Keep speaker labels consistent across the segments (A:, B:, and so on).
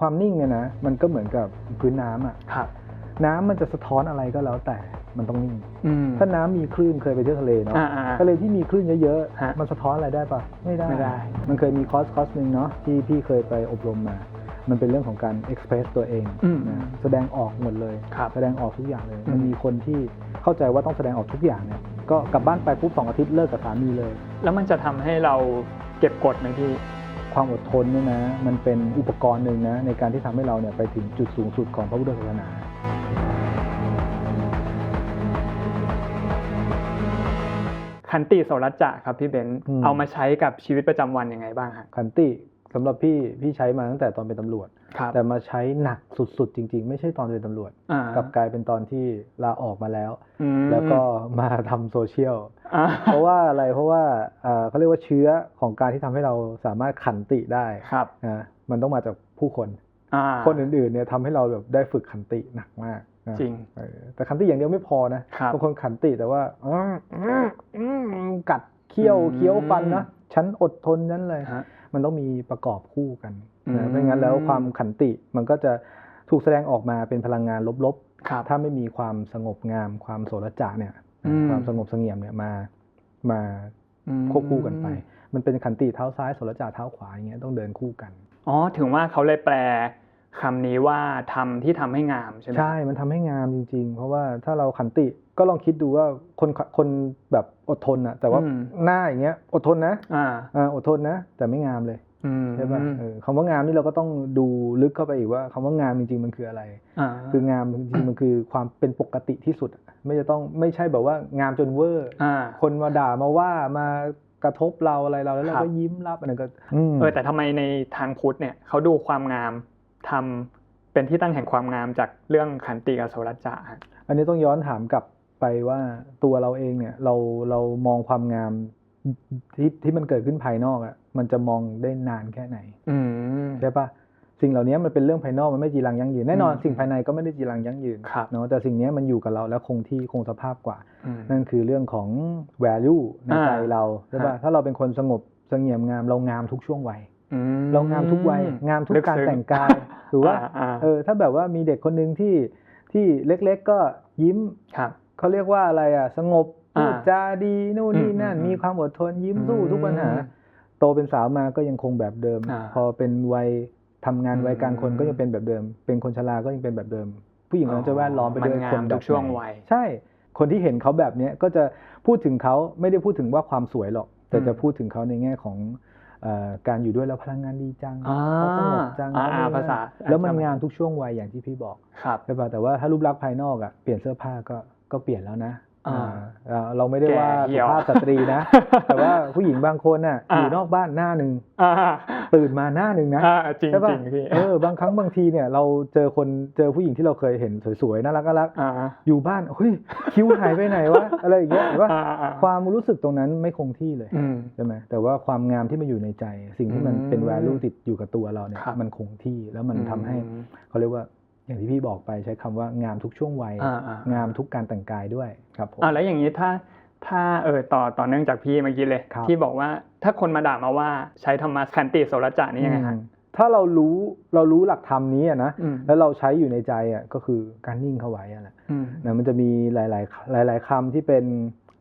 A: ความนิ่งเนี่ยนะมันก็เหมือนกับพื้นน้ำอะ
B: ครับ
A: น้ำมันจะสะท้อนอะไรก็แล้วแต่มันต้องนิ่ง
B: อืม
A: ถ้าน้ำมีคลื่นเคยไปเที่ยวทะเลเนาะ
B: อ่าอ่า
A: ทะเลที่มีคลื่นเยอะ
B: ฮะ
A: ๆมันสะท้อนอะไรได้ปะไม่ได้
B: ไม่ได้
A: มันเคยมีคอร์สคอร์สหนึ่งเนาะที่พี่เคยไปอบรมมา มันเป็นเรื่องของการเอ็กเพรสตัวเอง
B: อืม
A: นะแสดงออกหมดเลย
B: ครับ
A: แสดงออกทุกอย่างเลย
B: อืม
A: มันมีคนที่เข้าใจว่าต้องแสดงออกทุกอย่างเนี่ยก็กลับบ้านไปปุ๊บสองอาทิตย์เลิกกับสามีเลย
B: แล้วมันจะทำให้เราเก็บกดไหมพี่
A: ความอดทนเนี่ยนะมันเป็นอุปกรณ์หนึ่งนะในการที่ทำให้เราเนี่ยไปถึงจุดสูงสุดของพระพุทธศาสนา
B: ขันติโสรัจจะครับพี่เบนซ์
A: อืม
B: เอามาใช้กับชีวิตประจำวันยังไงบ้างฮะ
A: ขันติสำหรับพี่พี่ใช้มาตั้งแต่ตอนเป็นตำรวจ
B: ครับ
A: แต่มาใช้หนักสุดๆ จริง ๆ ไม่ใช่ตอนเป็นตำรวจ
B: อ่าก
A: ลับกลายเป็นตอนที่ลาออกมาแล้ว
B: อืม
A: แล้วก็มาทำโซเชียล
B: อ่า
A: เพราะว่าอะไรเพราะว่าเอ่อเขาเรียกว่าเชื้อของการที่ทำให้เราสามารถขันติได้
B: ครับ
A: นะมันต้องมาจากผู้คน
B: อ่า
A: คนอื่นๆเนี่ยทำให้เราแบบได้ฝึกขันติหนักมากนะ
B: จริง
A: เออแต่ขันติอย่างเดียวไม่พอนะครับบางคนขันติแต่ว่าอืมอืมอืมกัดเคี้ยว
B: อืม
A: เคี้ยวฟันนะฉันอดทนนั้นเลย
B: ฮะ
A: มันต้องมีประกอบคู่กัน
B: อื
A: นะ
B: ม
A: ไม่งั้นแล้วความขันติมันก็จะถูกแสดงออกมาเป็นพลังงานลบ
B: ครับ
A: ๆถ้าไม่มีความสงบงามความโสรจะเนี่ย
B: อืม
A: ความสงบเสงี่ยมเนี่ยมามา
B: อืม
A: ควบคู่กันไป มันเป็นขันติเท้าซ้ายโสรจะเท้าขวาอย่างเงี้ยต้องเดินคู่กัน
B: อ๋อถึงว่าเขาเลยแปลคำนี้ว่าทำที่ทำให้งามใช่ไหม
A: ใช่ มันทำให้งามจริง ๆ เพราะว่าถ้าเราขันติก็ลองคิดดูว่าคนคนแบบอดทนอะแต่ว่า
B: อืม
A: หน้าอย่างเงี้ย อดทนนะ
B: อ่า
A: อ่าอดทนนะ แต่ไม่งามเลย
B: อืม
A: ใช่ป่ะเออคำว่างามนี่เราก็ต้องดูลึกเข้าไปอีกว่าคำว่างามจริงๆมันคืออะไร
B: อ่า
A: คืองามจริงๆมันคือความเป็นปกติที่สุดอะไม่จะต้องไม่ใช่แบบว่างามจนเวอร์
B: อ่า
A: คนมาด่ามาว่ามากระทบเราอะไรเราแล้วเรา
B: ครับ
A: ก็ยิ้มรับอันนั้นก็ม
B: เออแต่ทำไมในทางพุทธเนี่ยเขาดูความงามทำเป็นที่ตั้งแห่งความงามจากเรื่องขันติกับโสรัจจะฮะ
A: อันนี้ต้องย้อนถามกลับไปว่าตัวเราเองเนี่ยเราเรามองความงามที่ที่มันเกิดขึ้นภายนอกอะ มันจะมองได้นานแค่ไหน
B: อืม
A: ใช่ปะสิ่งเหล่านี้มันเป็นเรื่องภายนอกมันไม่จีรังยั่งยืนแน่นอน
B: อืม
A: สิ่งภายในก็ไม่ได้จีรังยั่งยืน
B: ครับ
A: เนาะแต่สิ่งนี้มันอยู่กับเราแล้วคงที่คงสภาพกว่า
B: อืม
A: นั่นคือเรื่องของ value ใน
B: อ่า
A: ใจเราใช่ปะ
B: ฮะ
A: ถ้าเราเป็นคนสงบเสงี่ยมงามเรางามทุกช่วงวัย
B: อืม
A: เรางามทุกวัยงามทุก
B: ลึ
A: การ
B: ซึ้
A: แต่งกายหรือว่า
B: อ่า
A: เออถ้าแบบว่ามีเด็กคนหนึ่งที่ที่เล็กๆก็ยิ้ม
B: ครับ
A: เขาเรียกว่าอะไรอะสงบ
B: อ่า
A: พูดจาดีนู่นนี่นั่น
B: อืมอืม
A: มีความอดทนยิ้มสู้
B: อืม
A: ทุกปัญหา โตเป็นสาวมาก็ยังคงแบบเดิม
B: อ่า
A: พอเป็นวัยทำงาน
B: อืม
A: วัยกลางคนก็ยังเป็นแบบเดิม เป็นคนชราก็ยังเป็นแบบเดิม ผู้หญิงคนนั้นจะแวดล้อมไปด้วย
B: มันงาม
A: คนแบ
B: ทุ
A: บ
B: กช่วง
A: ไหน
B: วัย
A: ใช่ คนที่เห็นเขาแบบเนี้ยก็จะพูดถึงเขาไม่ได้พูดถึงว่าความสวยหรอก แต่
B: อืม
A: จะพูดถึงเขาในแง่ของเอ่อการอยู่ด้วยแล้วพลังงานดีจัง
B: อ่า
A: เขาสงบจัง
B: อ่า
A: เข
B: อ่าภาษา
A: แล้วมันงามทุกช่วงวัยอย่างที่พี่บอก
B: ครับ
A: ใช่ป่ะแต่ว่าถ้ารูปลักษณ์ภายนอกอะเปลี่ยนเสื้อผ้าก็ก็เปลี่ยนแล้วนะ
B: อ่า
A: อ่า เราไม่ได้ว่า
B: แก่เหี่
A: สุ
B: ยว
A: ภาพสตรีนะ แต่ว่าผู้หญิงบางคนน่ะ
B: อ่า
A: อยู่นอกบ้านหน้าหนึ่ง
B: อ่า
A: ตื่นมาหน้าหนึ่งนะ
B: อ่าจริง
A: ใช่
B: จ
A: ป่ะ
B: ริงพี่
A: เออบางครั้งบางทีเนี่ย เราเจอคนเจอผู้หญิงที่เราเคยเห็นสวยๆน่ารักน่ารัก
B: อ่า
A: อยู่บ้านเฮ้ยคิ้วหายไปไหนวะอะไรอย่างเงี้ยเห็นป่ะ
B: อ่าอ่า
A: ความรู้สึกตรงนั้นไม่คงที่เลย
B: อืม
A: ใช่ไหมแต่ว่าความงามที่มันอยู่ในใจ สิ่งที่มันเป็น
B: อืม
A: value ติดอยู่กับตัวเราเนี่ย
B: ครับ
A: มันคงที่แล้วมันทำให้
B: อืม
A: เขาเรียกว่า อย่างที่พี่บอกไปใช้คำว่างามทุกช่วงวัย
B: อ่าอ่างา
A: มทุกการแต่งกายด้วยครับผม
B: อ่าแล้วอย่างนี้ถ้าถ้าเออต่อต่อเนื่องจากพี่เมื่อกี้เลย
A: ครับ
B: ที่บอกว่าถ้าคนมาด่ามาว่าใช้ธรรมะขันติโสรจานี่ยังไงฮะ
A: อืมถ้าเรารู้เรารู้หลักธรรมนี้อะนะ
B: อืม
A: แล้วเราใช้อยู่ในใจอะก็คือการนิ่งเข้าไว้อะแหละ
B: อืม
A: นะมันจะมีหลาย ๆ หลาย ๆคำที่เป็น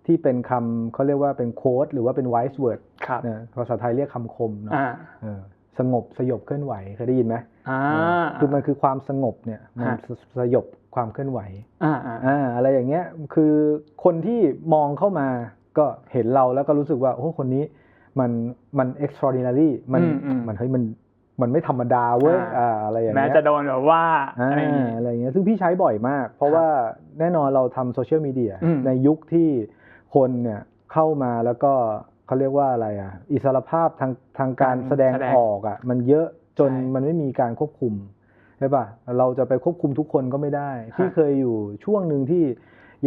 A: ที่เป็นคำเขาเรียกว่าเป็นโค้ดหรือว่าเป็น wise word
B: ครับ
A: นะภาษาไทยเรียกคำคมเนาะ
B: อ่า
A: เออสงบสยบเคลื่อนไหวเคยได้ยินไหม
B: อ่า
A: คือมันคือความสงบเนี่ยมัน
B: ฮะ
A: สสยบความเคลื่อนไหว
B: อ่าอ่า
A: อ่าอะไรอย่างเงี้ยคือคนที่มองเข้ามาก็เห็นเราแล้วก็รู้สึกว่าโอ้คนนี้มันมัน extraordinary มัน
B: อืมอืม
A: มันเฮ้ยมันมันไม่ธรรมดาเว้ย
B: อ่า
A: อ่าอะไรอย่าง
B: แม้
A: เงี้ย
B: จะโดนแบบว่า
A: อ่า
B: อะไรอย่างงี้
A: อะไรอย่างเงี้ยซึ่งพี่ใช้บ่อยมาก เพราะว่าแน่นอนเราทำโซเชียลมีเดีย
B: อืม
A: ในยุคที่คนเนี่ยเข้ามาแล้วก็เขาเรียกว่าอะไรอะ อิสรภาพทางทางการแสดงออกอะมันเยอะ จน
B: ใช่
A: มันไม่มีการควบคุมใช่ป่ะเราจะไปควบคุมทุกคนก็ไม่ได้
B: ฮะ
A: พี่เคยอยู่ช่วงหนึ่งที่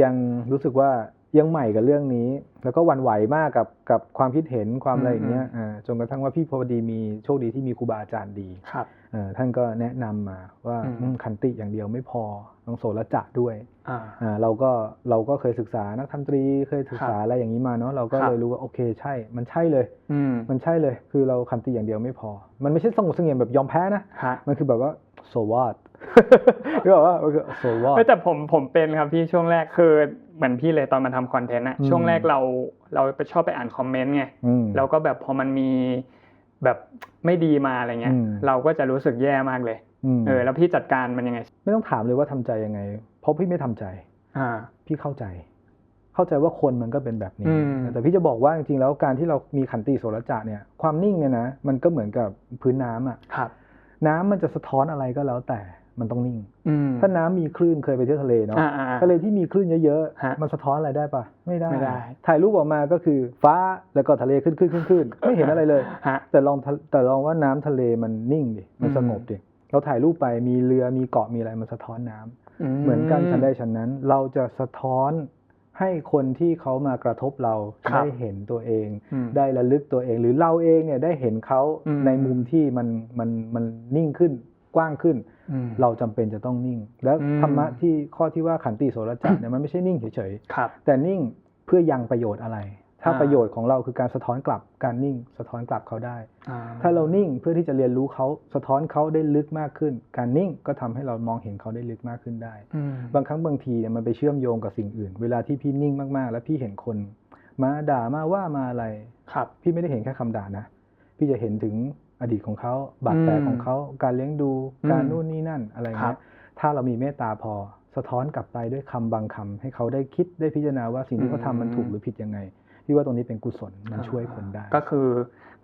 A: ยังรู้สึกว่า ยังใหม่กับเรื่องนี้ แล้วก็หวั่นไหวมากกับกับความคิดเห็นความอะไรอย่างเงี้ยอ่าจนกระทั่งว่าพี่พอดีมีโชคดีที่มีครูบาอาจารย์ดี
B: ครับ
A: เอ่อท่านก็แนะนำมาว่า
B: อืม
A: อืมขันติอย่างเดียวไม่พอต้องโสรจะด้วย
B: อ่า
A: อ่าเราก็เราก็เคยศึกษานักธรรมตรีเคยศึกษาอะไรอย่างนี้มาเนาะเราก็
B: ครับ
A: เลยรู้ว่าโอเคใช่ มันใช่เลย
B: อืม
A: มันใช่เลย คือเราขันติอย่างเดียวไม่พอ มันไม่ใช่สงบเสงี่ยมแบบยอมแพ้นะ
B: ฮะ
A: มันคือแบบว่า so what คือแบบว่ามันคือ so what
B: เอ้ยแต่ผมผมเป็นครับพี่ช่วงแรกคือ เหมือนพี่เลยตอนมาทำคอนเทนต์อะ
A: อืม
B: ช่วงแรกเราเราไปชอบไปอ่านคอมเมนต์ไง
A: อืม
B: แล้วก็แบบพอมันมีแบบไม่ดีมาอะไรเงี้ย
A: อืม
B: เราก็จะรู้สึกแย่มากเลย
A: อืม
B: เออแล้วพี่จัดการมันยังไง
A: ไม่ต้องถามเลยว่าทำใจยังไง เพราะพี่ไม่ทำใจ
B: อ่า
A: พี่เข้าใจ เข้าใจว่าคนมันก็เป็นแบบนี้
B: อืม
A: แต่พี่จะบอกว่าจริงๆแล้วการที่เรามีขันติโสรจะเนี่ย ความนิ่งเนี่ยนะมันก็เหมือนกับพื้นน้ำอะ
B: ครับ
A: น้ำมันจะสะท้อนอะไรก็แล้วแต่ มันต้องนิ่ง
B: อืม
A: ถ้าน้ำมีคลื่นเคยไปเที่ยวทะเลเนาะ
B: อ่าอ่า
A: ทะเลที่มีคลื่นเยอะ
B: ฮะ
A: ๆ มันสะท้อนอะไรได้ปะไม่ได้
B: ไม่ได้
A: ถ่ายรูปออกมาก็คือฟ้าแล้วก็ทะเลขึ้นขึ้นขึ้นขึ้นไม่เห็นอะไรเลย
B: ฮะ
A: แต่ลองทะแต่ลองว่าน้ำทะเลมันนิ่งดิ มัน
B: อืม
A: สงบดิ เราถ่ายรูปไปมีเรือมีเกาะมีอะไรมันสะท้อนน้ำเหมือนกันฉันได้ฉันนั้น เราจะสะท้อนให้คนที่เขามากระทบเรา
B: ครับ
A: ได้เห็นตัวเอง
B: อืม
A: ได้ระลึกตัวเอง หรือเราเองเนี่ยได้เห็นเขา
B: อืม
A: ในมุมที่มันมันมันนิ่งขึ้น กว้างขึ้น
B: อืม
A: เราจำเป็นจะต้องนิ่ง แล้ว
B: อืม
A: ธรรมะที่ข้อที่ว่าขันติโสรจักรเนี่ยมันไม่ใช่นิ่งเฉย
B: ครับ
A: ๆแต่นิ่งเพื่อยังประโยชน์อะไร ถ้า
B: อ่า
A: ประโยชน์ของเราคือการสะท้อนกลับการนิ่ง สะท้อนกลับเขาได้
B: อ่
A: ถ้าเรานิ่งเพื่อที่จะเรียนรู้เขาสะท้อนเขาได้ลึกมากขึ้น การนิ่งก็ทำให้เรามองเห็นเขาได้ลึกมากขึ้นได้
B: อืม
A: บางครั้งบางทีเนี่ยมันไปเชื่อมโยงกับสิ่งอื่น เวลาที่พี่นิ่งมากๆ แล้วพี่เห็นคนมาด่ามาว่ามาอะไร
B: ครับ
A: พี่ไม่ได้เห็นแค่คำด่านะ พี่จะเห็นถึง อดีตของเขาบาดแผล
B: อืม
A: ของเขาการเลี้ยงดู
B: อืม
A: การนู่นนี่นั่นอะไร
B: ครั
A: เงี้
B: บ
A: ยถ้าเรามีเมตตาพอสะท้อนกลับไปด้วยคำบางคำให้เขาได้คิดได้พิจารณาว่าสิ่งที่เขาทำมันถูกหรือผิดยังไงพี่ว่าตรงนี้เป็นกุศลมันช่วยคนได้
B: ก็คือ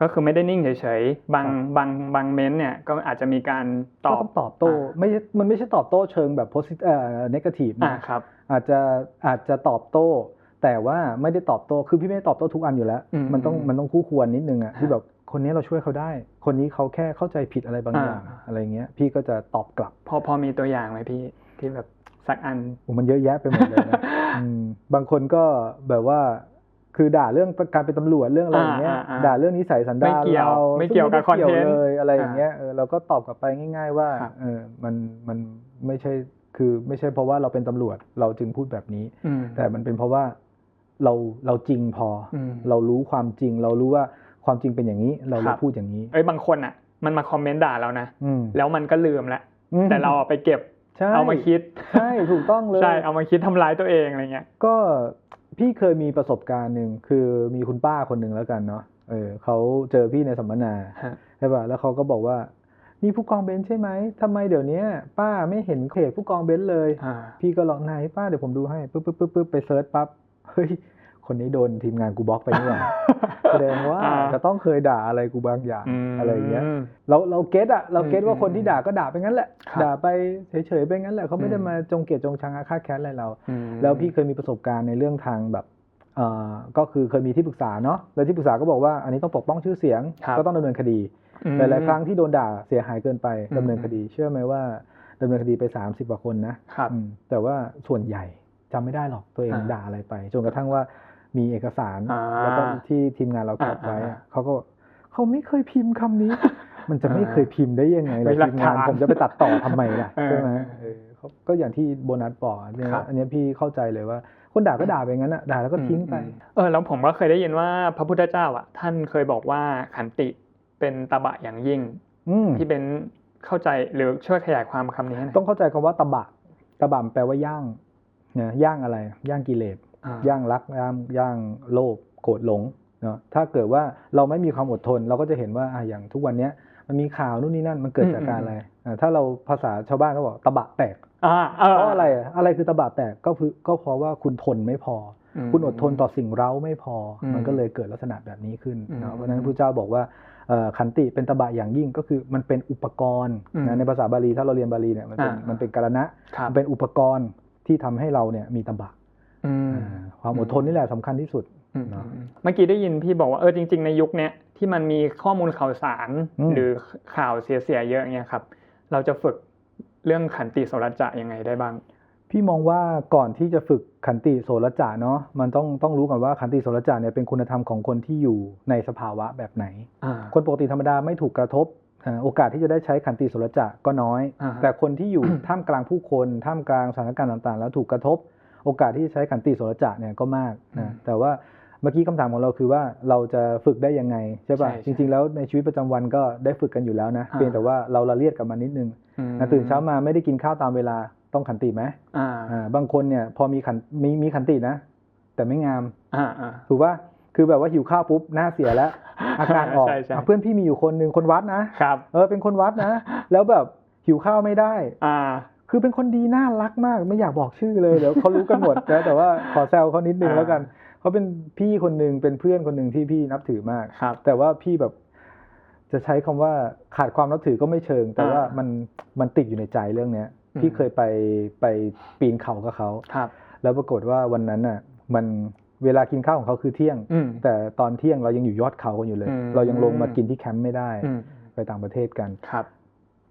B: ก็คือไม่ได้นิ่งเฉยๆบาง
A: ครับ
B: บางบางเม้นต์เนี่ยก็อาจจะมีการต
A: ก็
B: อบ
A: ต้องตอบโต้ไม่ใช่มันไม่ใช่ตอบโต้เชิงแบบ positive เอ่อ negative
B: อ่า
A: นะครับอาจจะอาจจะตอบโต้ แต่ว่าไม่ได้ตอบโต้คือพี่ไม่ได้ตอบโต้ทุกอันอยู่แล้ว
B: อืม
A: มันต้อง
B: อืม
A: มันต้องคู่ควรนิดนึงอะ
B: ฮะ
A: ที่แบบคนนี้เราช่วยเขาได้ คนนี้เขาแค่เข้าใจผิดอะไรบางอย่าง
B: อ่า
A: อะไรเงี้ย พี่ก็จะตอบกลับ
B: พอพอมีตัวอย่างไหมพี่ที่แบบสักอัน
A: โอ้มันเยอะแยะไปหมดเลยนะอืมบางคนก็แบบว่าคือด่าเรื่องการเป็นตำรวจเรื่องอะไรอย่างเงี้ย
B: อ่าอ่าอ่า
A: ด่าเรื่องนิสัยสันดาน
B: ไม่เกี่ยว
A: เรา
B: ไม่เกี่ยวกับ
A: ซึ่งไม่ได้
B: คอนเทนต์
A: เลยอะไรอย่างเงี้ยเออเราก็ตอบกลับไปง่าย ๆ ว่า
B: ครับ
A: เออมันมันไม่ใช่คือไม่ใช่เพราะว่าเราเป็นตำรวจเราจึงพูดแบบนี้
B: อืม
A: แต่มันเป็นเพราะว่าเราเราจริงพออ
B: ม
A: เรารู้ความจริง เรารู้ว่า ความจริงเป็นอย่างนี้เราเล
B: ครั
A: ย
B: บ
A: พูดอย่างนี้
B: เอ้ยบางคนอะ มันมาคอมเมนต์ด่าเรานะ
A: อืม
B: แล้วมันก็ลืมแล้ว
A: อืม
B: แต่เราเอาไปเก็บ
A: ใช่
B: เอามาคิด
A: ใช่ถูกต้องเลย
B: ใช่เอามาคิดทำร้ายตัวเองอะไรเงี้ย
A: ก็พี่เคยมีประสบการณ์หนึ่งคือมีคุณป้าคนหนึ่งแล้วกันเนาะเออเขาเจอพี่ในสัมมนา
B: ฮะ
A: ใช่ป่ะแล้วเขาก็บอกว่านี่ผู้กองเบนซ์ใช่ไหมทำไมเดี๋ยวเนี้ยป้าไม่เห็นเพจผู้กองเบนซ์เลย
B: อ่า
A: พี่ก็ลองไหนป้าเดี๋ยวผมดูให้ปุ๊บปุ๊บปุ๊บปุ๊บไปเซิร์ชปั๊บเฮ้ย คนนี้โดนทีมงานกูบล็อกไปนี่หว่าแสดงว่า
B: อ่า
A: จะต้องเคยด่าอะไรกูบางอย่าง
B: ม
A: อะไรอย่างเงี้ยเราเราเก็ตอะเราเก็ต
B: อืม
A: ว่าคนที่ด่าก็ด่าไปงั้นแหละ
B: ครับ
A: ด่าไปเฉยๆไปงั้นแหละเขาไม่ได้
B: อืม
A: มาจงเกลียดจงชังอาฆาตแค้นอะไรเรา
B: อืม
A: แล้วพี่เคยมีประสบการณ์ในเรื่องทางแบบเอ่อก็คือเคยมีที่ปรึกษาเนาะแล้วที่ปรึกษาก็บอกว่าอันนี้ต้องปกป้องชื่อเสียง
B: ครับ
A: ก็ต้องดำเนินคดี
B: อืม
A: หลายๆครั้งที่โดนด่าเสียหายเกินไป
B: อืม
A: ดำเนินคดี เชื่อไหมว่าดำเนินคดีไป 30กว่าคนนะครับอืมแต่ว่าส่วนใหญ่จำไม่ได้หรอกตัวเอง
B: อ่า
A: ด่าอะไรไปจนกระทั่งว่า มีเอกสาร
B: อ่า
A: แล้วก็ที่ทีมงานเราแคปไว้
B: อ่า
A: อะเขาก็เขาไม่เคยพิมพ์คำนี้ มันจะไม่
B: อ่า
A: เคยพิมพ์ได้ยังไงล่ะ
B: มีหลั
A: ที
B: ก
A: มงาน
B: ฐาน
A: ผมจะไปตัดต่อทำไมล่ะ
B: เออ
A: ใช่ไหมเออเขาก็อย่างที่โบนัสบอกเนี่ย
B: ครับ
A: อันเนี้ยพี่เข้าใจเลยว่าคนด่าก็ด่าไปงั้นอะด่าแล้วก็ทิ้งไป
B: อืมเออแล้วผมก็เคยได้ยินว่าพระพุทธเจ้าอะท่านเคยบอกว่าขันติเป็นตบะอย่างยิ่ง
A: อืม
B: ที่เป็นเข้าใจหรือช่วยขยายความคำนี้ให้หน่อย
A: ต้องเข้าใจคำว่าตบะตบะแปลว่าย่างเนี่ยย่างอะไร ย่างกิเลส
B: อ่า
A: ย่างรักย่างย่างโลภโกรธหลงเนาะถ้าเกิดว่าเราไม่มีความอดทน เราก็จะเห็นว่าอะอย่างทุกวันเนี้ยมันมีข่าวนู่นนี่นั่นมันเกิดจากการอะไรอะถ้าเราภาษาชาวบ้านก็บอกตบะแตก
B: อ่าเออ
A: เพราะอะไรอะอะไรคือตบะแตกก็คือก็เพราะว่าคุณทนไม่พออ
B: ม
A: คุณอดทนต่อสิ่งเร้าไม่พออ
B: ม
A: มันก็เลยเกิดลักษณะแบบนี้ขึ้น
B: อืม
A: เนาะเพราะฉะนั้นพระเจ้าบอกว่าเอ่อขันติเป็นตบะอย่างยิ่งก็คือมันเป็นอุปกรณ์
B: อืม
A: นะในภาษาบาลีถ้าเราเรียนบาลีเนี่ยมันเป็น
B: อ่ามั
A: มันเป็นการณะ
B: ครับ
A: มันเป็นอุปกรณ์ที่ทำให้เราเนี่ยมีตบะ
B: อืม
A: อ่า ความอดทนนี่แหละสำคัญที่สุด
B: อืม
A: เนอะ
B: เมื่อกี้ได้ยินพี่บอกว่าเออจริง ๆ ในยุคเนี้ยที่มันมีข้อมูลข่าวสาร
A: อืม
B: หรือข่าวเสียๆเยอะเงี้ยครับ เราจะฝึกเรื่องขันติโสรจะยังไงได้บ้าง
A: พี่มองว่าก่อนที่จะฝึกขันติโสรจาเนาะมันต้องต้องรู้ก่อนว่าขันติโสรจาเนี่ยเป็นคุณธรรมของคนที่อยู่ในสภาวะแบบไหน
B: อ่า
A: คนปกติธรรมดาไม่ถูกกระทบอ่าโอกาสที่จะได้ใช้ขันติโสรจาก็น้อย
B: อ่าฮะ
A: แต่คนที่อยู่ท่ามกลางผู้คนท่ามกลางสถานการณ์ต่างๆ แล้วถูกกระทบ โอกาสที่จะใช้ขันติโสรจาเนี่ยก็มากนะแต่ว่าเมื่อกี้คำถามของเราคือว่าเราจะฝึกได้ยังไงใช่ป่ะ
B: ใช่ใช่
A: จริง ๆ แล้วในชีวิตประจำวันก็ได้ฝึกกันอยู่แล้วนะ
B: อ่า
A: เพียงแต่ว่าเราละเลียดกับมันนิดนึง
B: อืม
A: นะตื่นเช้ามาไม่ได้กินข้าวตามเวลาต้องขันติไหม
B: อ่า
A: อ่าบางคนเนี่ยพอมีขันมีมีขันตินะ แต่ไม่งาม
B: อ่าอ่า
A: ถูกป่ะคือแบบว่าหิวข้าวปุ๊บหน้าเสียแล้วอาการออก
B: ใช่ใช่
A: อะเพื่อนพี่มีอยู่คนหนึ่งคนวัดนะครับเออเป็นคนวัดนะ แล้วแบบหิวข้าวไม่ได้
B: อ่า
A: คือเป็นคนดีน่ารักมาก ไม่อยากบอกชื่อเลยเดี๋ยวเขารู้กันหมดนะแต่ว่าขอแซวเขานิดนึง
B: อ่า
A: แล้วกันเขาเป็นพี่คนหนึ่งเป็นเพื่อนคนหนึ่งที่พี่นับถือมาก
B: ครับ
A: แต่ว่าพี่แบบจะใช้คำว่าขาดความนับถือก็ไม่เชิง แต่ว่า
B: อ่ามั
A: มันมันติดอยู่ในใจเรื่องเนี้ย
B: อืม
A: พี่เคยไปไปปีนเขากับเขา
B: ครับ
A: แล้วปรากฏว่าวันนั้นน่ะ มันเวลากินข้าวของเขาคือเที่ยง
B: อืม
A: แต่ตอนเที่ยงเรายังอยู่ยอดเขากันอยู่เลย
B: อืม
A: เรายังลงมากินที่แคมป์ไม่ได้
B: อืม
A: ไปต่างประเทศกัน
B: ครับ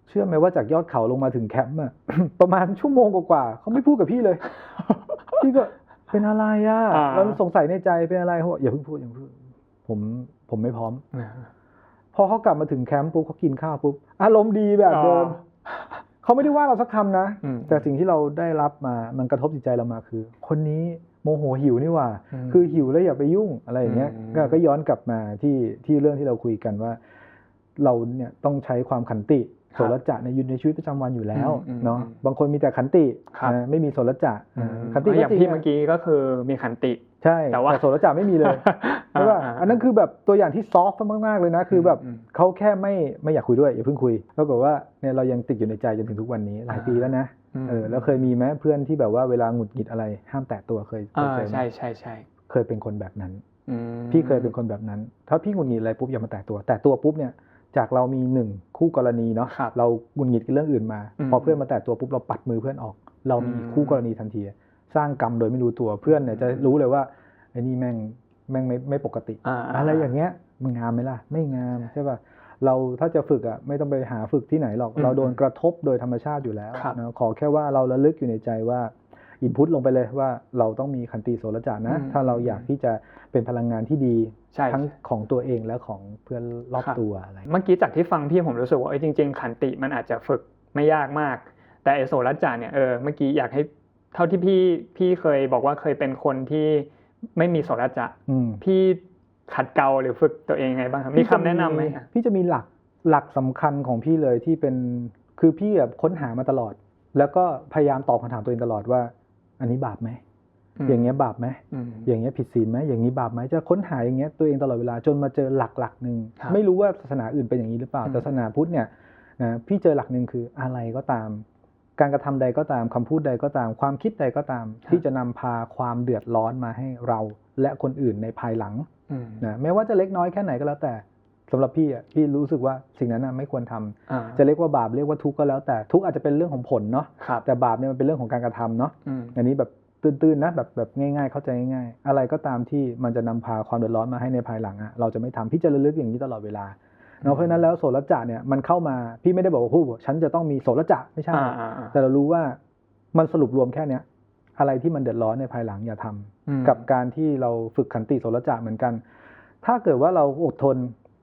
A: เชื่อไหมว่าจากยอดเขาลงมาถึงแคมป์อะประมาณชั่วโมงกว่าๆเขาไม่พูดกับพี่เลย พี่ก็เป็นอะไรอะ
B: อ่า
A: เราสงสัยในใจเป็นอะไรเขาบอกอย่าเพิ่งพูดอย่าเพิ่งพูดผมผมไม่พร้อม
B: อ่า
A: พอเขากลับมาถึงแคมป์ปุ๊บเขากินข้าวปุ๊บอารมณ์ดีแบบเดิม
B: อ๋อ
A: เขาไม่ได้ว่าเราสักคำนะ
B: อืม
A: แต่สิ่งที่เราได้รับมามันกระทบจิตใจเรามาคือ คนนี้โมโหหิวนี่หว่า
B: ม
A: คือหิวแล้วอย่าไปยุ่งอะไรอย่างเงี้ย
B: อืม
A: ก็ก็ย้อนกลับมาที่ที่เรื่องที่เราคุยกันว่า เราเนี่ยต้องใช้ความขันติ
B: ครับ
A: โสรจะในยอยู่ในชีวิตประจำวันอยู่แล้ว
B: อืมอืม
A: เนาะ
B: อืม
A: บางคนมีแต่ขันติ
B: ครับ
A: นะไม่มีโสรจะ
B: อืม
A: ขันติ
B: อย่าง
A: จริ
B: พี่
A: อะ
B: เมื่อกี้ก็คือมีขันติ
A: ใช่
B: แต่ว่า
A: โสรจะไม่มีเลยใช่ป่ะาอันนั้นคือแบบตัวอย่างที่ซอฟต์มากๆเลยนะ คือแบบ
B: อืม
A: เขาแค่ไม่ไม่อยากคุยด้วยอย่าเพิ่งคุยปรากฏว่าเนี่ยเรายังติดอยู่ในใจจนถึงทุกวันนี้หลายปีแล้วนะ
B: ม
A: เออแล้วเคยมีไหมเพื่อนที่แบบว่าเวลาหงุดหงิดอะไร ห้ามแตะตัวเคยเค
B: อ่าย
A: เจอไหม
B: ใช่ใช่ใช่
A: เคยเป็นคนแบบนั้น
B: อืม
A: พี่เคยเป็นคนแบบนั้น ถ้าพี่หงุดหงิดอะไรปุ๊บอย่ามาแตะตัว แตะตัวปุ๊บเนี่ย จากเรามีหนึ่งคู่กรณีเนาะ
B: ครับ
A: เราหงุดหงิดกับเรื่องอื่นมา
B: อืม
A: พอเพื่อนมาแตะตัวปุ๊บเราปัดมือเพื่อนออก เรามี
B: อืม
A: คู่กรณีทันที สร้างกรรมโดยไม่รู้ตัวเพื่อนเนี่ยจะรู้เลยว่าไอ้นี่แม่งแม่งไม่ไม่ปกติ
B: อ่า
A: อะไรอย่างเงี้ยมันงามไหมล่ะ ไม่งามใช่ป่ะเราถ้าจะฝึกอะไม่ต้องไปหาฝึกที่ไหนหรอก
B: อืม
A: เราโดนกระทบโดยธรรมชาติอยู่แล้ว
B: ครับ
A: นะขอแค่ว่าเราระลึกอยู่ในใจว่า อินพุตลงไปเลยว่าเราต้องมีขันติโสรจานะ
B: อืม
A: ถ้าเราอยากที่จะเป็นพลังงานที่ดี
B: ใช่
A: ทั้งของตัวเองและของเพื่อนรอบ
B: ครับ
A: ตัวอะไร
B: เมื่อกี้จากที่ฟังพี่ผมรู้สึกว่าเอ้ยจริง ๆ ขันติมันอาจจะฝึกไม่ยากมาก แต่ไอโสรัจจาเนี่ยเออเมื่อกี้อยากให้เท่าที่พี่พี่เคยบอกว่าเคยเป็นคนที่ไม่มีโสรัจจะ
A: อืม
B: พี่ขัดเกลาหรือฝึกตัวเองไงบ้างครับมีคำแนะนำไหม
A: พี่จพี่จะมีหลักหลักสำคัญของพี่เลยที่เป็นคือพี่แบบค้นหามาตลอด แล้วก็พยายามตอบคำถามตัวเองตลอดว่า อันนี้บาปไหมอย่างเงี้ยบาปไหม
B: อืม
A: อย่างเงี้ยผิดศีลไหมอย่างนี้บาปไหมจะค้นหาอย่างเงี้ยตัวเองตลอดเวลาจนมาเจอหลักหลักหนึ่ง
B: ครับ
A: ไม่รู้ว่าศาสนาอื่นเป็นอย่างนี้หรือเปล่า
B: อืม
A: แต่ศาสนาพุทธเนี่ยนะพี่เจอหลักหนึ่งคืออะไรก็ตาม การกระทำใดก็ตามคำพูดใดก็ตาม ความคิดใดก็ตาม ที่จะนำพาความเดือดร้อนมาให้เราและคนอื่นในภายหลัง
B: อืม
A: นะไม่ว่าจะเล็กน้อยแค่ไหนก็แล้วแต่ สำหรับพี่อะพี่รู้สึกว่าสิ่งนั้นน่ะไม่ควรทำ
B: อ่า
A: จะเรียกว่าบาปเรียกว่าทุกข์ก็แล้วแต่ทุกข์อาจจะเป็นเรื่องของผลเนาะ
B: ครับ
A: แต่บาปเนี่ยมันเป็นเรื่องของการกระทำเนาะ
B: อืม
A: อันนี้แบบตื้นๆนะแบบแบบง่าย ๆ เข้าใจง่ายๆ อะไรก็ตามที่มันจะนำพาความเดือดร้อนมาให้ในภายหลังอะเราจะไม่ทำพี่จะระลึกอย่างนี้ตลอดเวลาเนาะเพราะฉะนั้นแล้วโสรจะเนี่ยมันเข้ามาพี่ไม่ได้บอกว่าผู้ฉันจะต้องมีโสรจะไม่ใช่
B: อ่าอ่าอ่า
A: แต่เรารู้ว่ามันสรุปรวมแค่เนี้ยอะไรที่มันเดือดร้อนในภายหลังอย่าทำ
B: อืม
A: กับการที่เราฝึกขันติโสรจะเหมือนกัน ถ้าเกิดว่าเราอดทน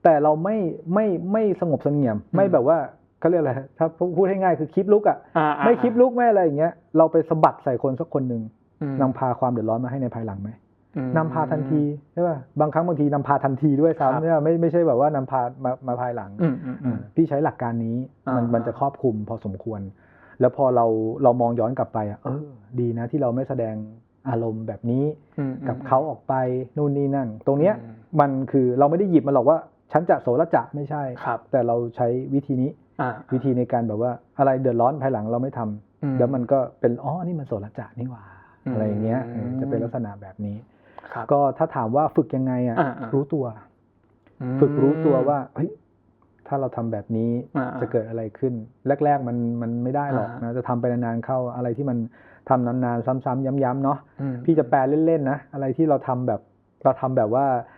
A: แต่เราไม่ไม่ไม่สงบเสงี่ยม ไม่แบบว่าเขาเรียกอะไรถ้าพูดให้ง่ายคือคลิปลุกอะ
B: อ่าอ่า
A: ไม่คลิปลุกไม่อะไรอย่างเงี้ยเราไปสะบัดใส่คนสักคนหนึ่ง
B: อืม
A: นำพาความเดือดร้อนมาให้ในภายหลังไหม
B: อืม
A: นำพาทันทีใช่ป่ะบางครั้งบางทีนำพาทันทีด้วย
B: ครับ
A: ซ้ำเนี่ยไม่ไม่ใช่แบบว่านำพามามาภายหลัง
B: อืมอืมอืม
A: พี่ใช้หลักการนี้มัน
B: อ่ามั
A: มันจะครอบคลุมพอสมควร แล้วพอเราเรามองย้อนกลับไปอะเออ ดีนะที่เราไม่แสดงอารมณ์แบบนี้
B: อืม
A: กับเขาออกไปนู่นนี่นั่น ตรงเนี้ย
B: อืม
A: มันคือเราไม่ได้หยิบมาหรอกว่า ฉันจะโสรจะไม่ใช่
B: ครับ
A: แต่เราใช้วิธีนี้
B: อ่า
A: วิธีในการแบบว่าอะไรเดือดร้อนภายหลังเราไม่ทำ
B: อืม
A: แล้วมันก็เป็นอ๋อนี่มันโสรจะนี่หว่า
B: อืม
A: อะไรอย่างเงี้ยเออจะเป็นลักษณะแบบนี้
B: ครับ
A: ก็ถ้าถามว่าฝึกยังไงอะ
B: อ่าอ่า
A: รู้ตัว
B: อืม
A: ฝึกรู้ตัวว่าเฮ้ยถ้าเราทำแบบนี้
B: อ่า
A: จะเกิดอะไรขึ้น แรก ๆ มันมันไม่ได้หรอก
B: อ่า
A: นะจะทำไปนานๆเข้าอะไรที่มันทำนานๆซ้ำๆย้ำๆเนาะ
B: อืม
A: พี่จะแปลเล่นๆนะอะไรที่เราทำแบบเราทำแบบว่าเอ่อ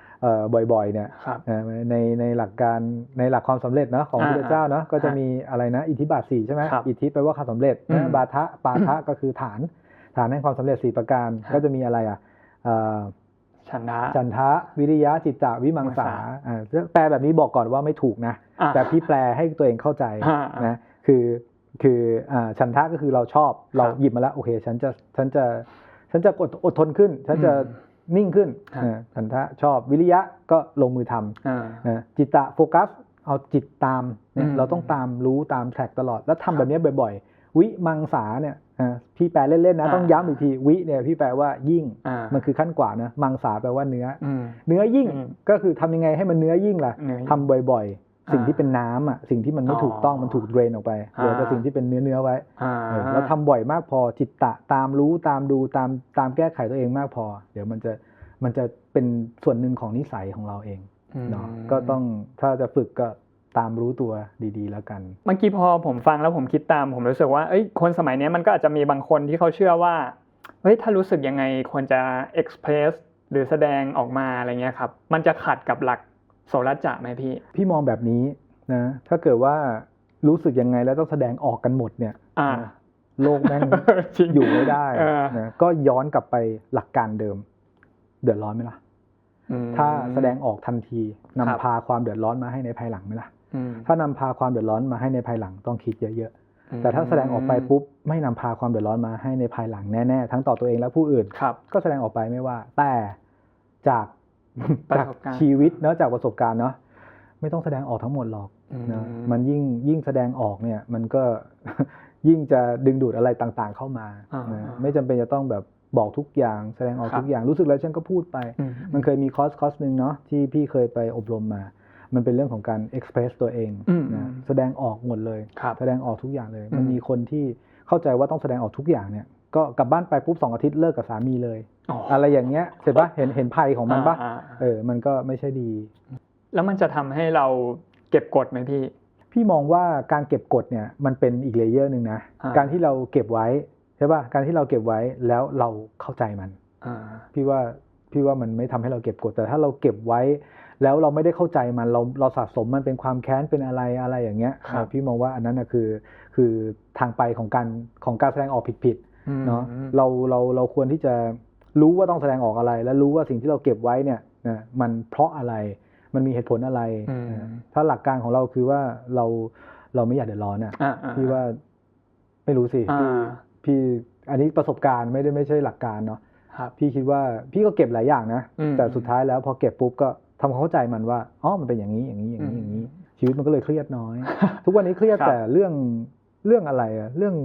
A: บ่อยๆเนี่ย
B: ครับ
A: เอ่อในในหลักการในหลักความสำเร็จเนาะของพ
B: อ่า
A: ระพุทธเจ้าเนาะก็จะ
B: ฮะ
A: มีอะไรนะอิทธิบาทสี่ใช่ไหม
B: ครับ
A: อิทธิแปลว่าความสำเร็จ
B: อืม
A: นะบาทะปาทะก็คือฐาน ฐานแห่งความสำเร็จสี่ประการ
B: ครับ
A: ก็จะมีอะไรอะเอ่อ
B: ฉันทะ
A: จันทะวิริยะจิตตะวิมังสา
B: วิมังสา
A: อ่าแปลแบบนี้บอกก่อนว่าไม่ถูกนะ
B: อะ
A: แต่พี่แปลให้ตัวเองเข้าใจ
B: อ่า
A: นะคือคืออ่าฉันทะก็คือเราชอบเรา
B: ครับ
A: หยิบมาแล้วโอเค ฉันจะฉันจะฉันจะอดอดทนขึ้น ฉันจะ
B: อืม
A: นิ่งขึ้น
B: ครับ
A: อ่าฉันทะชอบวิริยะก็ลงมือทำ
B: อ่า
A: นะจิตตะโฟกัสเอาจิตตามเนี่ย
B: อืม
A: เราต้องตามรู้ตามแทร็กตลอด แล้ว
B: ครั
A: ทำ
B: บ
A: แบบนี้บ่อยๆ วิมังสาเนี่ยอ่าพี่แปลเล่นๆนะ
B: อ่า
A: ต้องย้ำอีกทีวิเนี่ยพี่แปลว่ายิ่ง
B: อ่า
A: มันคือขั้นกว่านะมังสาแปลว่าเนื้ออ
B: อืม
A: เนื้อยิ่ง
B: อืม
A: ก็คือทำยังไงให้มันเนื้อยิ่งล่ะ
B: เนื้อยิ่ง
A: ทำบ่อยๆ สิ่ง
B: อ่า
A: ที่เป็นน้ำอะสิ่งที่มันไม่
B: อ๋อ
A: ถูกต้องมันถูกเดรนออกไปเหลือแต่
B: อ่า
A: สิ่งที่เป็นเนื้อเนื้อๆไว้
B: อ่า
A: เออเราทำบ่อยมากพอจิตตะตามรู้ตามดูตามตามแก้ไขตัวเองมากพอ เดี๋ยวมันจะมันจะเป็นส่วนหนึ่งของนิสัยของเราเองเนาะก็ต้องถ้าจะฝึกก็ตามรู้ตัวดีๆ แล้วกัน
B: เมื่อกี้พอผมฟังแล้วผมคิดตาม ผมรู้สึกว่าเอ้ยคนสมัยเนี้ยมันก็อาจจะมีบางคนที่เขาเชื่อว่าเฮ้ยถ้ารู้สึกยังไงควรจะ express หรือแสดงออกมาอะไรเงี้ยครับ มันจะขัดกับหลัก โสรจะไหมพี่
A: พี่มองแบบนี้นะ ถ้าเกิดว่ารู้สึกยังไงแล้วต้องแสดงออกกันหมดเนี่ย
B: อ่า
A: นะโลกแม่ง
B: จริง
A: อยู่ไม่ได้
B: เออ
A: นะก็ย้อนกลับไปหลักการเดิม เดือดร้อนไหมล่ะ
B: อืม
A: ถ้าแสดงออกทันทีนำ
B: ครับ
A: พาความเดือดร้อนมาให้ในภายหลังไหมล่ะ
B: อืม
A: ถ้านำพาความเดือดร้อนมาให้ในภายหลังต้องคิดเยอะ
B: อืม
A: ๆแต่ถ้าแสดงออกไปปุ๊บไม่นำพาความเดือดร้อนมาให้ในภายหลังแน่ๆ ทั้งต่อตัวเองและผู้อื่น
B: ครับ
A: ก็แสดงออกไปไม่ว่า แต่จาก
B: ประ
A: จาก
B: สบการณ์
A: ชีวิตเนาะจากประสบการณ์เนาะไม่ต้องแสดงออกทั้งหมดหรอก
B: อืม
A: นะมันยิ่งยิ่งแสดงออกเนี่ย มันก็ยิ่งจะดึงดูดอะไรต่างๆเข้ามา
B: อ่า
A: นะ
B: อ่า
A: ไม่จำเป็นจะต้องแบบบอกทุกอย่างแสดงออก
B: ครับ
A: ทุกอย่างรู้สึกแล้วฉันก็พูดไป
B: อืม
A: มันเคยมีคอร์สคอร์สหนึ่งเนาะที่พี่เคยไปอบรมมา มันเป็นเรื่องของการเอ็กเพรสตัวเอง
B: อืม
A: นะแสดงออกหมดเลย
B: ครับ
A: แสดงออกทุกอย่างเลย
B: อืม
A: มันมีคนที่เข้าใจว่าต้องแสดงออกทุกอย่างเนี่ย ก็กลับบ้านไปปุ๊บสองอาทิตย์เลิกกับสามีเลย
B: อ๋อ
A: อะไรอย่างเงี้ยเสร็จปะเห็นเห็นภัยของมันปะ
B: อ่า
A: เออ มันก็ไม่ใช่ดี
B: แล้วมันจะทำให้เราเก็บกดไหมพี่
A: พี่มองว่าการเก็บกดเนี่ยมันเป็นอีกเลเยอร์หนึ่งนะ
B: อ่า
A: การที่เราเก็บไว้ใช่ปะการที่เราเก็บไว้แล้วเราเข้าใจมัน
B: อ่า
A: พี่ว่าพี่ว่ามันไม่ทำให้เราเก็บกดแต่ถ้าเราเก็บไว้ แล้วเราไม่ได้เข้าใจมันเราเราสะสมมันเป็นความแค้นเป็นอะไรอะไรอย่างเงี้ย
B: ครับ
A: เออพี่มองว่าอันนั้นนะคือ คือทางไปของการของการแสดงออกผิดๆ เนาะ
B: อืม
A: เราเราเราควรที่จะรู้ว่าต้องแสดงออกอะไร และรู้ว่าสิ่งที่เราเก็บไว้เนี่ยนะมันเพราะอะไรมันมีเหตุผลอะไร
B: อืม
A: นะถ้าหลักการของเราคือว่าเราเราไม่อยากเดือดร้อนอะ
B: อ่าอ่า
A: พี่ว่าไม่รู้สิ
B: อ่า
A: พี่พี่อันนี้ประสบการณ์ไม่ได้ไม่ใช่หลักการเนาะ
B: ครับ
A: พี่คิดว่าพี่ก็เก็บหลายอย่างนะ
B: อืม
A: แต่สุดท้ายแล้วพอเก็บปุ๊บก็ทำความเข้าใจมันว่าอ๋อมันเป็นอย่างนี้อย่างนี้อย่างนี้อย่างนี้ ชีวิตมันก็เลยเครียดน้อย ทุกวันนี้เครียด
B: ครับ
A: แต่เรื่องเรื่องอะไรอะเรื่อง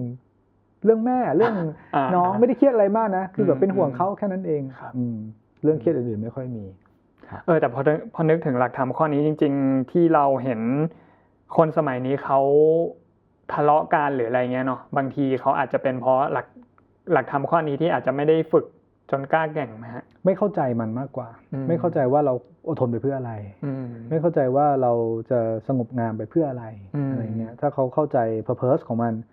A: เรื่องแม่เรื่อง
B: อ่า
A: น้องไม่ได้เครียดอะไรมากนะคือแบบ
B: อืม
A: เป็นห่วงเขาแค่นั้นเอง
B: ครับ
A: อืมเรื่องเครียดอื่นๆไม่ค่อยมี
B: เออแต่พอนึกพอนึกถึงหลักธรรมข้อนี้จริง ๆ ที่เราเห็นคนสมัยนี้เขาทะเลาะกันหรืออะไรเงี้ยเนาะบางทีเขาอาจจะเป็นเพราะหลักหลักธรรมข้อนี้ที่อาจจะไม่ได้ฝึกจนกล้าแกร่งนะฮะ
A: ไม่เข้าใจมันมากกว่า
B: อืม
A: ไม่เข้าใจว่าเราอดทนไปเพื่ออะไร
B: อืม
A: ไม่เข้าใจว่าเราจะสงบงามไปเพื่ออะไร
B: อืม
A: อะไรเงี้ยถ้าเขาเข้าใจ purpose ของมันนะ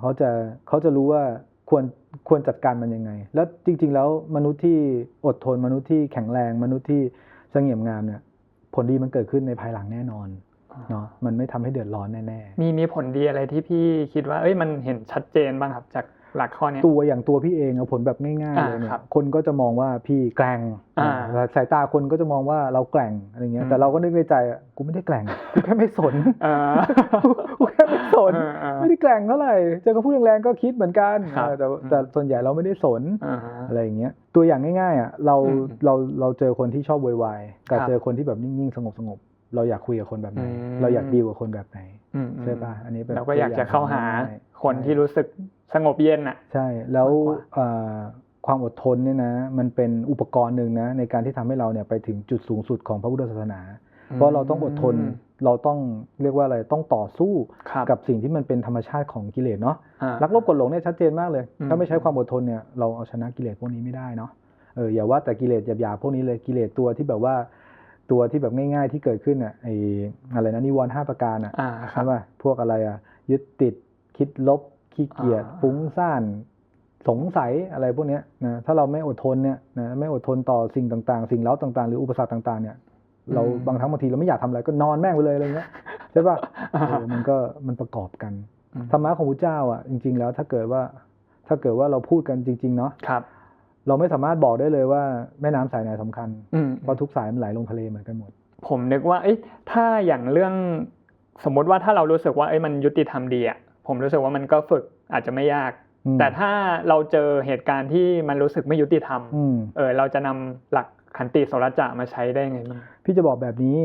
A: เขาจะเขาจะรู้ว่าควรควรจัดการมันยังไง แล้วจริง ๆ แล้วมนุษย์ที่อดทนมนุษย์ที่แข็งแรง มนุษย์ที่เสงี่ยมงามเนี่ยผลดีมันเกิดขึ้นในภายหลังแน่นอนเนาะมันไม่ทำให้เดือดร้อนแน่
B: มีมีผลดีอะไรที่พี่คิดว่า เอ้ยมันเห็นชัดเจนบ้างครับจากหลักข้อเนี้ย
A: ๆตัวอย่างตัวพี่เองเอาผลแบบง่ายๆ
B: อ่า
A: เลยเนี่
B: ครั
A: ย
B: บ
A: คนก็จะมองว่าพี่แกร่ง
B: อ่า
A: อ่าสายตาคนก็จะมองว่าเราแกร่งอะไรเงี้
B: อื
A: ย
B: ม
A: แต่เราก็นึกในใจอะกูไม่ได้แกร่งกูแค่ไม่สน
B: เออ
A: กูแค่ไม่สน
B: เออเออ
A: ไม่ได้แกร่งเท่าไหร่เจอคำพูดแรงๆก็คิดเหมือนกัน
B: ครับ
A: เออแต่
B: อืม
A: แต่ส่วนใหญ่เราไม่ได้สน
B: อ่าฮะ
A: อะไรอย่างเงี้ย ตัวอย่างง่ายๆอะเรา
B: อืม
A: เราเราเจอคนที่ชอบโวยวายกับ
B: ครับ
A: เจอคนที่แบบนิ่งๆสงบๆเราอยากคุยกับคนแบบไหน
B: อืม
A: เราอยากดีลกับคนแบบไหน
B: อืม
A: ใช่ป่ะอันนี้เป็น
B: เราก็อยากจะเข้าหา
A: ตัวอย่างง่ายๆ
B: คนที่รู้สึกสงบเย็นอะ
A: ใช่แล้ว
B: มากกว่า
A: เอ่อความอดทนเนี่ยนะมันเป็นอุปกรณ์หนึ่งนะในการที่ทำให้เราเนี่ยไปถึงจุดสูงสุดของพระพุทธศาสนา เพราะเราต้องอดทน เราต้องเรียกว่าอะไรต้องต่อสู้
B: ครับ
A: กับสิ่งที่มันเป็นธรรมชาติของกิเลสเนาะ
B: อ่า
A: รักลบกดหลงเนี่ยชัดเจนมากเลย
B: อืม
A: ถ้าไม่ใช้ความอดทนเนี่ยเราเอาชนะกิเลสพวกนี้ไม่ได้เนาะเอออย่าว่าแต่กิเลสหยาบๆพวกนี้เลยกิเลสตัวที่แบบว่าตัวที่แบบง่าย ๆ ที่เกิดขึ้นอะไออะไรนะนิวรณ์ห้าประการอะ
B: อ่าครั
A: ใช่
B: บ
A: ป่ะพวกอะไรอะยึดติดคิดลบขี้เกียจ
B: อ่า
A: ฟุ้งซ่านสงสัยอะไรพวกเนี้ยนะถ้าเราไม่อดทนเนี่ยนะไม่อดทนต่อสิ่งต่างๆ สิ่งเล้าต่างๆ หรืออุปสรรคต่างๆเนี่ย เราบางครั้งบางทีเราไม่อยากทำอะไรก็นอนแม่งไปเลยอะไรเงี้ยใช่ป่ะเออมันก็มันประกอบกัน
B: อืม
A: ธรรมะของพระเจ้าอะจริง ๆ แล้วถ้าเกิดว่าถ้าเกิดว่าเราพูดกันจริง ๆ เนาะ
B: ครับ
A: เราไม่สามารถบอกได้เลยว่าแม่น้ำสายไหนสำคัญ
B: อืม
A: เพราะทุกสายมันไหลลงทะเลเหมือนกันหมด
B: ผมนึกว่าเอ้ยถ้าอย่างเรื่องสมมติว่าถ้าเรารู้สึกว่าเอ้ยมันยุติธรรมดีอะผมรู้สึกว่ามันก็ฝึกอาจจะไม่ยาก
A: อืม
B: แต่ถ้าเราเจอเหตุการณ์ที่มันรู้สึกไม่ยุติธรรม
A: อืม
B: เออเราจะนำหลัก ขันติโสรจะมาใช้ได้ไงบ้าง
A: พี่จะบอกแบบนี้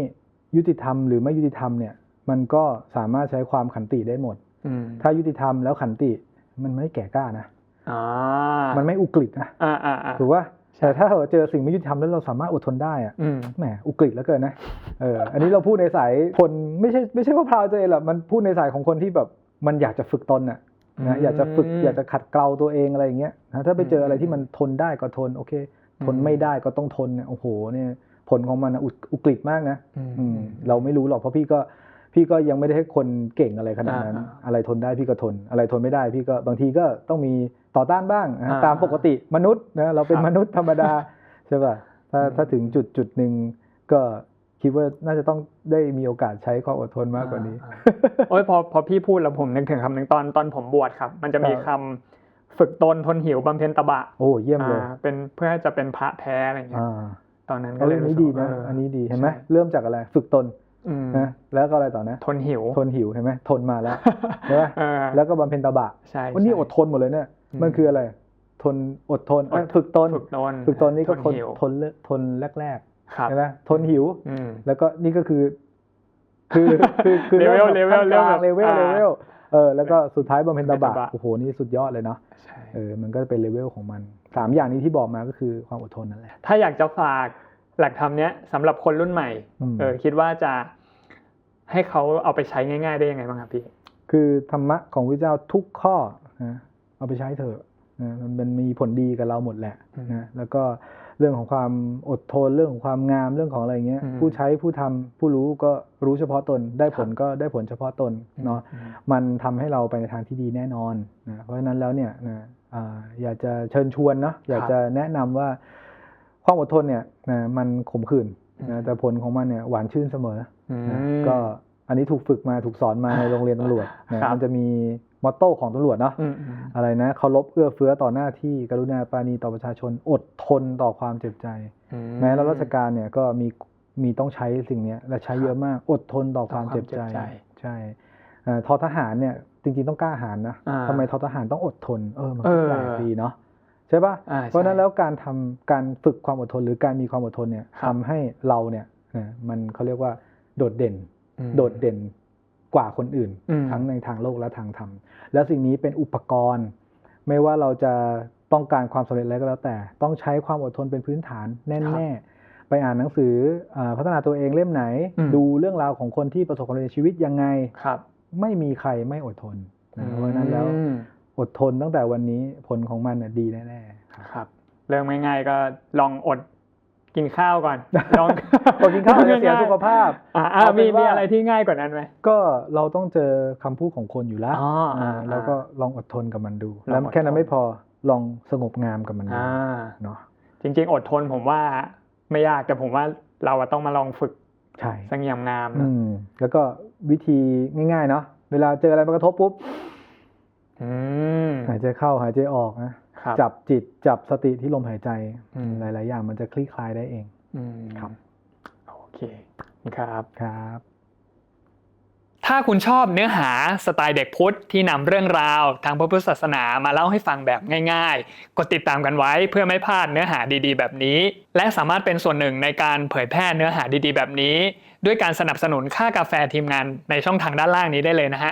A: ยุติธรรมหรือไม่ยุติธรรมเนี่ย มันก็สามารถใช้ความขันติได้หมด
B: อืม
A: ถ้ายุติธรรมแล้วขันติมันไม่แก่กล้านะ
B: อ่า
A: มันไม่อุกฤษนะ
B: อ่าอ่าอ่า
A: ถูกว่า
B: ใช่
A: แต่ถ้าเราเจอสิ่งไม่ยุติธรรมแล้วเราสามารถอดทนได้อะ
B: อืม
A: แหมอุกฤษแล้วเกินนะเอออันนี้เราพูดในสายคนไม่ใช่ไม่ใช่ว่าพราวตัวเองหรอกมันพูดในสายของคนที่แบบมันอยากจะฝึกตนน่ะนะอยากจะฝึกอยากจะขัดเกลาตัวเองอะไรอย่างเงี้ยนะถ้าไปเจออะไรที่มันทนได้ก็ทนโอเค ทนไม่ได้ก็ต้องทนเนี่ยโอ้โหเนี่ยผลของมันน่ะอุกอุกฤษมากนะ
B: อืม
A: อืมเราไม่รู้หรอกเพราะพี่ก็พี่ก็ยังไม่ได้ให้คนเก่งอะไรขนาดนั้น
B: อ่า
A: อะไรทนได้พี่ก็ทน อะไรทนไม่ได้ พี่ก็บางทีก็ต้องมีต่อต้านบ้างนะ
B: อ่า
A: ตามปกติมนุษย์นะเราเป็น
B: ครับ
A: มนุษย์ธรรมดาใช่ป่ะถ้า
B: อืม
A: ถ้าถึงจุดจุดหนึ่งก็คิดว่าน่าจะต้องได้มีโอกาสใช้ความอดทนมากกว่านี้
B: อ่าโอ้ยพอพอพี่พูดแล้วผมนึกถึงคำหนึ่งตอนตอนผมบวชครับ มันจะมี
A: ค
B: คำ
A: รับ
B: ฝึกตนทนหิวบำเพ็ญตบะ
A: โอ้เยี่ยมเลย
B: อ่าเป็นเพื่อจะเป็นพระแท้อะไรเงี้ย
A: อ่า
B: ตอนนั้นก็
A: เอา
B: เล
A: เรื่
B: ย
A: องนี้
B: รู้สึ
A: ดี
B: กว่า
A: นะ
B: เออ
A: อันนี้ดีเห็นไหม
B: ใช่
A: เริ่มจากอะไร ฝึกตน
B: อืม
A: นะแล้วก็อะไรต่อนะ
B: ทนหิว
A: ทนหิวเห็นไหมทนมาแล้วใช่ไหม
B: เออ
A: แล้วก็บำเพ็ญตบะ
B: ใช่
A: วันนี้
B: ใช่
A: อดทนหมดเลยเนี่ย
B: อืม
A: มันคืออะไร ทนอดทนเอ้ย
B: อด
A: ฝึกตน
B: ฝึกตน
A: ฝึกตนนี่ก็ทน
B: หิว
A: ทนเลทนแรก
B: ครับ
A: ๆใช่ไหมทนหิว
B: อืม
A: แล้วก็นี่ก็คือ คือคือคือ
B: เลเวล
A: ริ่ม
B: เลเวล
A: ขั้นกลางเล
B: เล
A: เว
B: เว
A: ล
B: ล
A: เลเวล เออแล้วก็สุดท้ายบำเพ็ญตบะ
B: บำเพ็ญตบะ
A: โอ้โหนี่สุดยอดเลยเนาะ
B: ใช่
A: เออมันก็เป็นเลเวลของมันสามอย่างนี้ที่บอกมาก็คือความอดทนนั่นแหละ
B: ถ้าอยากจะฝากหลักธรรมเนี้ยสำหรับคนรุ่นใหม่
A: อืม
B: เออคิดว่าจะให้เขาเอาไปใช้ง่าย ๆ ได้ยังไงบ้างครับพี่
A: คือธรรมะของพระเจ้าทุกข้อนะเอาไปใช้เถอะนะมันมันมีผลดีกับเราหมดแหละ
B: อืม
A: นะแล้วก็เรื่องของความอดทนเรื่องของความงามเรื่องของอะไรเงี้ย
B: อืม
A: ผู้ใช้ผู้ทำผู้รู้ก็รู้เฉพาะตน ได้ผล
B: ครับ
A: ก็ได้ผลเฉพาะตนเนาะ
B: อืม
A: มันทำให้เราไปในทางที่ดีแน่นอนนะเพราะฉะนั้นแล้วเนี่ยนะอ่าอยากจะเชิญชวนเนาะอยากจะแนะนำว่าความอดทนเนี่ยนะมันขมขื่น
B: อืม
A: นะแต่ผลของมันเนี่ยหวานชื่นเสมอ
B: อืม
A: นะก็อันนี้ถูกฝึกมาถูกสอนมาในโรงเรียนตำรวจนะครับมันจะมี มอตโต้ของตำรวจเนาะ
B: อืมอืม
A: อะไรนะเคารพเอื้อเฟื้อต่อหน้าที่กรุณาปราณีต่อประชาชนอดทนต่อความเจ็บใจ
B: อื
A: แม้รับราชการเนี่ยก็มีมีต้องใช้สิ่งเนี้ยและใช้เยอะมากอดทนต่อความเจ็บใจ
B: ต่อความเจ็บใจ
A: ใช่เอ่อทอทหารเนี่ยจริงๆต้องกล้าหาญนะ
B: อ่า
A: ทำไมทอทหารต้องอดทนเออมัน
B: เอ
A: ก็
B: อ
A: แปลกดีเนาะใช่ปะ
B: อ่า
A: เพราะฉะนั้น
B: ใช่
A: แล้วการทำการฝึกความอดทนหรือการมีความอดทนเนี่ย
B: ครับ
A: ทำให้เราเนี่ยนะมันเขาเรียกว่าโดดเด่น
B: อืม
A: โดดเด่น กว่าคนอื่น
B: อืม
A: ทั้งในทางโลกและทางธรรม แล้วสิ่งนี้เป็นอุปกรณ์ ไม่ว่าเราจะต้องการความสำเร็จอะไรก็แล้วแต่ ต้องใช้ความอดทนเป็นพื้นฐานแน่ๆไปอ่านหนังสืออาพัฒนาตัวเองเล่มไหน
B: อืม
A: ดูเรื่องราวของคนที่ประสบความสำเร็จในชีวิตยังไง
B: ครับ
A: ไม่มีใครไม่อดทนนะเพราะฉะนั้นแล้ว
B: อืม
A: อดทนตั้งแต่วันนี้ผลของมันน่ะดีแน่ๆครับ
B: ครับเริ่มง่ายๆก็ลองอด กินข้าวก่อนลอง
A: อดกินข้าวจะเสียสุขภาพ
B: อ่าอ่า
A: เอาเป็
B: มี
A: นว่ามี
B: มีอะไรที่ง่ายกว่านั้นไหม
A: ก็เราต้องเจอคำพูดของคนอยู่แล้ว
B: อ๋ออ่าา
A: แล้วก็ลองอดทนกับมันดู
B: ลอง
A: แล้ว
B: อด
A: แค่นั้
B: ท
A: น
B: น
A: ไม่พอลองสงบงามกับมันดู
B: อ่า
A: เนาะ
B: จริง ๆ อดทนผมว่าไม่ยากแต่ผมว่าเราอะต้องมาลองฝึก
A: ใช่
B: สังยามงาม
A: อื
B: นะ
A: มแล้วก็วิธีง่าย ๆ เนาะเวลาเจออะไรมากระทบปุ๊บ
B: อืม
A: หายใจเข้าหายใจออกนะครับ จับจิตจับสติที่ลมหายใจ
B: อืม
A: หลาย ๆ อย่างมันจะคลี่คลายได้เอง
B: อืม
A: ครับ
B: โอเคครับ
A: ครับ
B: ถ้าคุณชอบเนื้อหาสไตล์เด็กพุทธที่นำเรื่องราวทางพระพุทธศาสนามาเล่าให้ฟังแบบง่าย ๆ กดติดตามกันไว้เพื่อไม่พลาดเนื้อหาดีๆ แบบนี้ และสามารถเป็นส่วนหนึ่งในการเผยแพร่เนื้อหาดีๆ แบบนี้ ด้วยการสนับสนุนค่ากาแฟทีมงานในช่องทางด้านล่างนี้ได้เลยนะฮะ